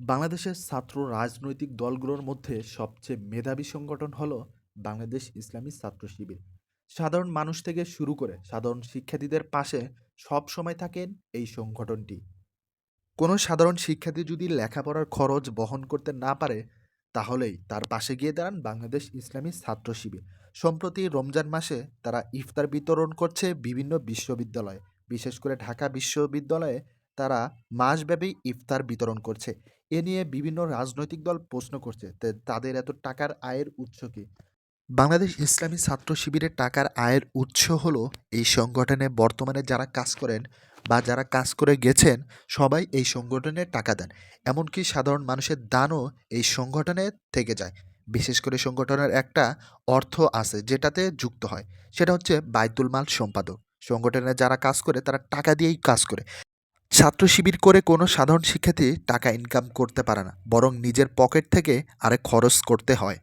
বাংলাদেশের ছাত্র রাজনৈতিক দলগুলোর মধ্যে সবচেয়ে মেধাবী সংগঠন হলো বাংলাদেশ ইসলামী ছাত্র শিবির। সাধারণ মানুষ থেকে শুরু করে সাধারণ শিক্ষার্থীদের পাশে সব সময় থাকেন এই সংগঠনটি। কোনো সাধারণ শিক্ষার্থী যদি লেখাপড়ার খরচ বহন করতে না পারে, তাহলেই তার পাশে গিয়ে দাঁড়ান বাংলাদেশ ইসলামী ছাত্র শিবির। সম্প্রতি রমজান মাসে তারা ইফতার বিতরণ করছে বিভিন্ন বিশ্ববিদ্যালয়ে, বিশেষ করে ঢাকা বিশ্ববিদ্যালয়ে তারা মাসব্যাপী ইফতার বিতরণ করছে। এ নিয়ে বিভিন্ন রাজনৈতিক দল প্রশ্ন করছে তাদের এত টাকার আয়ের উৎস কি? বাংলাদেশ ইসলামী ছাত্র শিবিরের টাকার আয়ের উৎস হলো এই সংগঠনে বর্তমানে যারা কাজ করেন বা যারা কাজ করে গেছেন সবাই এই সংগঠনে টাকা দেন। এমনকি সাধারণ মানুষের দানও এই সংগঠনে থেকে যায়। বিশেষ করে সংগঠনের একটা অর্থ আছে যেটাতে যুক্ত হয়। সেটা হচ্ছে বাইতুল মাল সম্পাদক। সংগঠনে যারা কাজ করে তারা টাকা দিয়েই কাজ করে। ছাত্র শিবির করে কোনো সাধারণ শিক্ষার্থী টাকা ইনকাম করতে পারে না, বরং নিজের পকেট থেকে আরে খরচ করতে হয়।